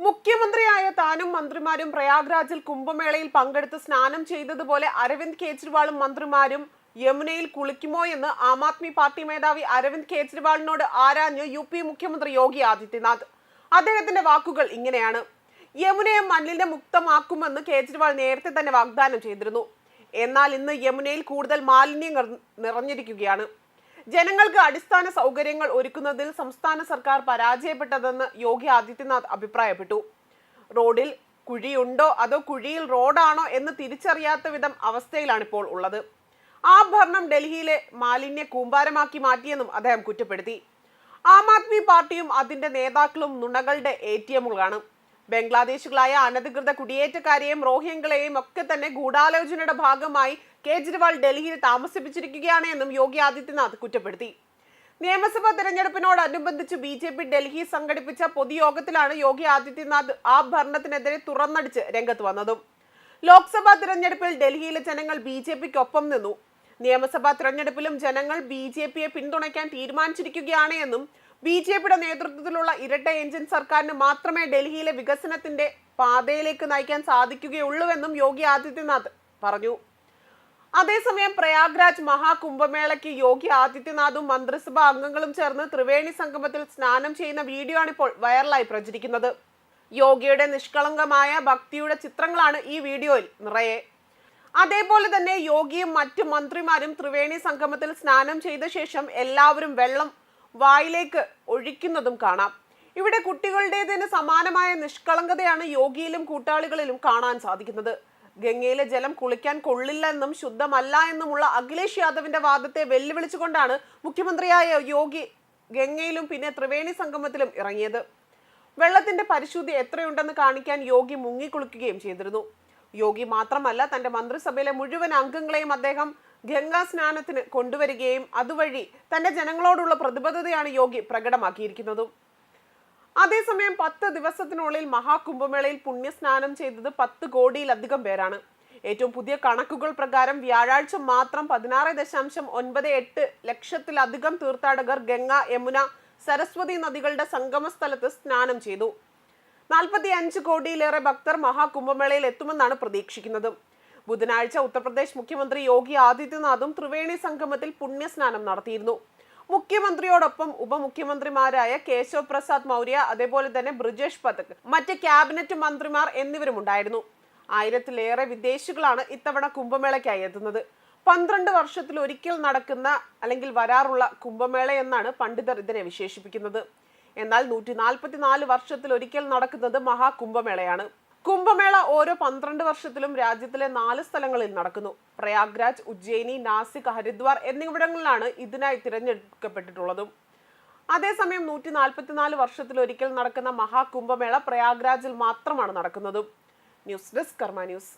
മുഖ്യമന്ത്രിയായ താനും മന്ത്രിമാരും പ്രയാഗ്രാജിൽ കുംഭമേളയിൽ പങ്കെടുത്ത് സ്നാനം ചെയ്തതുപോലെ അരവിന്ദ് കേജ്രിവാളും മന്ത്രിമാരും യമുനയിൽ കുളിക്കുമോ എന്ന് ആം ആദ്മി പാർട്ടി മേധാവി അരവിന്ദ് കേജ്രിവാളിനോട് ആരാഞ്ഞ് യു പി മുഖ്യമന്ത്രി യോഗി ആദിത്യനാഥ്. അദ്ദേഹത്തിന്റെ വാക്കുകൾ ഇങ്ങനെയാണ്. യമുനയെ മണ്ണിനെ മുക്തമാക്കുമെന്ന് കേജ്രിവാൾ നേരത്തെ തന്നെ വാഗ്ദാനം ചെയ്തിരുന്നു. എന്നാൽ ഇന്ന് യമുനയിൽ കൂടുതൽ മാലിന്യങ്ങൾ നിറഞ്ഞിരിക്കുകയാണ്. ജനങ്ങൾക്ക് അടിസ്ഥാന സൗകര്യങ്ങൾ ഒരുക്കുന്നതിൽ സംസ്ഥാന സർക്കാർ പരാജയപ്പെട്ടതെന്ന് യോഗി ആദിത്യനാഥ് അഭിപ്രായപ്പെട്ടു. റോഡിൽ കുഴിയുണ്ടോ? അതോ കുഴിയിൽ റോഡാണോ എന്ന് തിരിച്ചറിയാത്ത വിധം അവസ്ഥയിലാണിപ്പോൾ ഉള്ളത്. ആ ഭരണം ഡൽഹിയിലെ മാലിന്യ കൂമ്പാരമാക്കി മാറ്റിയെന്നും അദ്ദേഹം കുറ്റപ്പെടുത്തി. ആം ആദ്മി പാർട്ടിയും അതിന്റെ നേതാക്കളും നുണകളുടെ എ ടി എമ്മുകളാണ് ബംഗ്ലാദേശുകളായ അനധികൃത കുടിയേറ്റക്കാരെയും റോഹിംഗ്യങ്ങളെയും ഒക്കെ തന്നെ ഗൂഢാലോചനയുടെ ഭാഗമായി കേജ്രിവാൾ ഡൽഹിയിൽ താമസിപ്പിച്ചിരിക്കുകയാണ് എന്നും യോഗി ആദിത്യനാഥ് കുറ്റപ്പെടുത്തി. നിയമസഭാ തെരഞ്ഞെടുപ്പിനോടനുബന്ധിച്ച് ബി ജെ പി ഡൽഹി സംഘടിപ്പിച്ച പൊതുയോഗത്തിലാണ് യോഗി ആദിത്യനാഥ് ആ ഭരണത്തിനെതിരെ തുറന്നടിച്ച് രംഗത്ത് വന്നതും. ലോക്സഭാ തിരഞ്ഞെടുപ്പിൽ ഡൽഹിയിലെ ജനങ്ങൾ ബി ജെ പിക്കൊപ്പം നിന്നു. നിയമസഭാ തിരഞ്ഞെടുപ്പിലും ജനങ്ങൾ ബി ജെ പിയെ പിന്തുണയ്ക്കാൻ തീരുമാനിച്ചിരിക്കുകയാണ് എന്നും ബി ജെ പിയുടെ നേതൃത്വത്തിലുള്ള ഇരട്ട എഞ്ചിൻ സർക്കാരിന് മാത്രമേ ഡൽഹിയിലെ വികസനത്തിന്റെ പാതയിലേക്ക് നയിക്കാൻ സാധിക്കുകയുള്ളൂവെന്നും യോഗി ആദിത്യനാഥ് പറഞ്ഞു. അതേസമയം പ്രയാഗ്രാജ് മഹാകുംഭമേളയ്ക്ക് യോഗി ആദിത്യനാഥും മന്ത്രിസഭാ അംഗങ്ങളും ചേർന്ന് ത്രിവേണി സംഗമത്തിൽ സ്നാനം ചെയ്യുന്ന വീഡിയോ ആണ് ഇപ്പോൾ വൈറലായി പ്രചരിക്കുന്നത്. യോഗിയുടെ നിഷ്കളങ്കമായ ഭക്തിയുടെ ചിത്രങ്ങളാണ് ഈ വീഡിയോയിൽ നിറയെ. അതേപോലെ തന്നെ യോഗിയും മറ്റു മന്ത്രിമാരും ത്രിവേണി സംഗമത്തിൽ സ്നാനം ചെയ്ത ശേഷം എല്ലാവരും വെള്ളം വായിലേക്ക് ഒഴിക്കുന്നതും കാണാം. ഇവിടെ കുട്ടികളുടേതിന് സമാനമായ നിഷ്കളങ്കതയാണ് യോഗിയിലും കൂട്ടാളികളിലും കാണാൻ സാധിക്കുന്നത്. ഗംഗയിലെ ജലം കുളിക്കാൻ കൊള്ളില്ല എന്നും ശുദ്ധമല്ല എന്നുമുള്ള അഖിലേഷ് യാദവിന്റെ വാദത്തെ വെല്ലുവിളിച്ചുകൊണ്ടാണ് മുഖ്യമന്ത്രിയായ യോഗി ഗംഗയിലും പിന്നെ ത്രിവേണി സംഗമത്തിലും ഇറങ്ങിയത്. വെള്ളത്തിന്റെ പരിശുദ്ധി എത്രയുണ്ടെന്ന് കാണിക്കാൻ യോഗി മുങ്ങിക്കുളിക്കുകയും ചെയ്തിരുന്നു. യോഗി മാത്രമല്ല തന്റെ മന്ത്രിസഭയിലെ മുഴുവൻ അംഗങ്ങളെയും അദ്ദേഹം ഗംഗാ സ്നാനത്തിന് കൊണ്ടുവരികയും അതുവഴി തന്റെ ജനങ്ങളോടുള്ള പ്രതിബദ്ധതയാണ് യോഗി പ്രകടമാക്കിയിരിക്കുന്നതും. അതേസമയം പത്ത് ദിവസത്തിനുള്ളിൽ മഹാകുംഭമേളയിൽ പുണ്യസ്നാനം ചെയ്തത് പത്ത് കോടിയിലധികം പേരാണ്. ഏറ്റവും പുതിയ കണക്കുകൾ പ്രകാരം വ്യാഴാഴ്ച മാത്രം പതിനാറ് ദശാംശം ഒൻപത് എട്ട് ലക്ഷത്തിലധികം തീർത്ഥാടകർ ഗംഗ യമുന സരസ്വതി നദികളുടെ സംഗമ സ്ഥലത്ത് സ്നാനം ചെയ്തു. നാൽപ്പത്തി അഞ്ച് കോടിയിലേറെ ഭക്തർ മഹാകുംഭമേളയിൽ എത്തുമെന്നാണ് പ്രതീക്ഷിക്കുന്നത്. ബുധനാഴ്ച ഉത്തർപ്രദേശ് മുഖ്യമന്ത്രി യോഗി ആദിത്യനാഥും ത്രിവേണി സംഗമത്തിൽ പുണ്യസ്നാനം നടത്തിയിരുന്നു. മുഖ്യമന്ത്രിയോടൊപ്പം ഉപമുഖ്യമന്ത്രിമാരായ കേശവ് പ്രസാദ് മൗര്യ അതേപോലെ തന്നെ ബ്രിജേഷ് പഥക് മറ്റ് ക്യാബിനറ്റ് മന്ത്രിമാർ എന്നിവരും ഉണ്ടായിരുന്നു. ആയിരത്തിലേറെ വിദേശികളാണ് ഇത്തവണ കുംഭമേളയ്ക്കായി എത്തുന്നത്. പന്ത്രണ്ട് വർഷത്തിൽ ഒരിക്കൽ നടക്കുന്ന അല്ലെങ്കിൽ വരാറുള്ള കുംഭമേള എന്നാണ് പണ്ഡിതർ ഇതിനെ വിശേഷിപ്പിക്കുന്നത്. എന്നാൽ നൂറ്റി നാൽപ്പത്തിനാല് വർഷത്തിൽ ഒരിക്കൽ നടക്കുന്നത് മഹാകുംഭമേളയാണ്. കുംഭമേള ഓരോ പന്ത്രണ്ട് വർഷത്തിലും രാജ്യത്തിലെ നാല് സ്ഥലങ്ങളിൽ നടക്കുന്നു. പ്രയാഗ്രാജ് ഉജ്ജയിനി നാസിക് ഹരിദ്വാർ എന്നിവിടങ്ങളിലാണ് ഇതിനായി തിരഞ്ഞെടുക്കപ്പെട്ടിട്ടുള്ളതും. അതേസമയം നൂറ്റി നാൽപ്പത്തിനാല് വർഷത്തിലൊരിക്കൽ നടക്കുന്ന മഹാകുംഭമേള പ്രയാഗ്രാജിൽ മാത്രമാണ് നടക്കുന്നതും. News desk Karma news.